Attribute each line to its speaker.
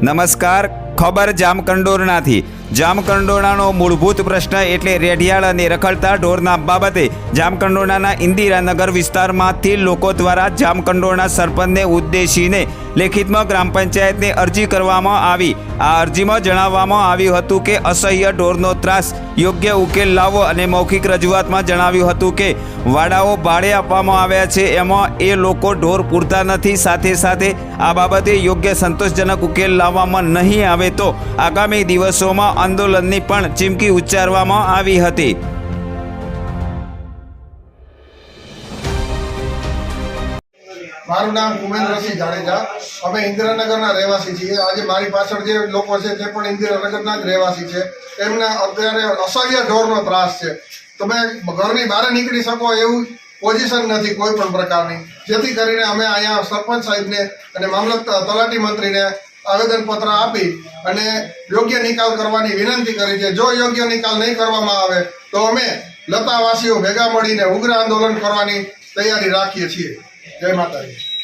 Speaker 1: નમસ્કાર ખબર જામકંડોરણાથી જામકંડોરણાનો મૂળભૂત પ્રશ્ન એટલે રેઢિયાળ અને રખડતા ઢોરના બાબતે જામકંડોળાના ઇન્દિરાનગર વિસ્તારમાંથી લોકો દ્વારા જામકંડોળના સરપંચને ઉદ્દેશીને લેખિતમાં ગ્રામ પંચાયતને અરજી કરવામાં આવી. આ અરજીમાં જણાવવામાં આવ્યું હતું કે અસહ્ય ઢોરનો ત્રાસ, યોગ્ય ઉકેલ લાવો અને મૌખિક રજૂઆતમાં જણાવ્યું હતું કે વાડાઓ ભાડે આપવામાં આવ્યા છે, એમાં એ લોકો ઢોર પૂરતા નથી, સાથે સાથે આ બાબતે યોગ્ય સંતોષજનક ઉકેલ લાવવામાં નહીં આવે તો આગામી દિવસોમાં આંદોલનની પણ ચીમકી ઉચ્ચારવામાં આવી હતી.
Speaker 2: મારું નામ ઉમેન્દ્રસિંહ જાડેજા. અમે ઇન્દિરાનગરના રહેવાસી છીએ. આજે મારી પાછળ જે લોકો છે તે પણ ઇન્દિરાનગરના જ રહેવાસી છે. તેમને અત્યારે અસહ્ય ઢોરનો ત્રાસ છે. તમે ઘરની બહાર નીકળી શકો એવું પોઝિશન નથી કોઈ પણ પ્રકારની. જેથી કરીને અમે અહીંયા સરપંચ સાહેબને અને મામલત તલાટી મંત્રીને આવેદનપત્ર આપી અને યોગ્ય નિકાલ કરવાની વિનંતી કરી છે. જો યોગ્ય નિકાલ નહીં કરવામાં આવે, તો અમે લતાવાસીઓ ભેગા મળીને ઉગ્ર આંદોલન કરવાની તૈયારી રાખીએ છીએ. જય માતાજી.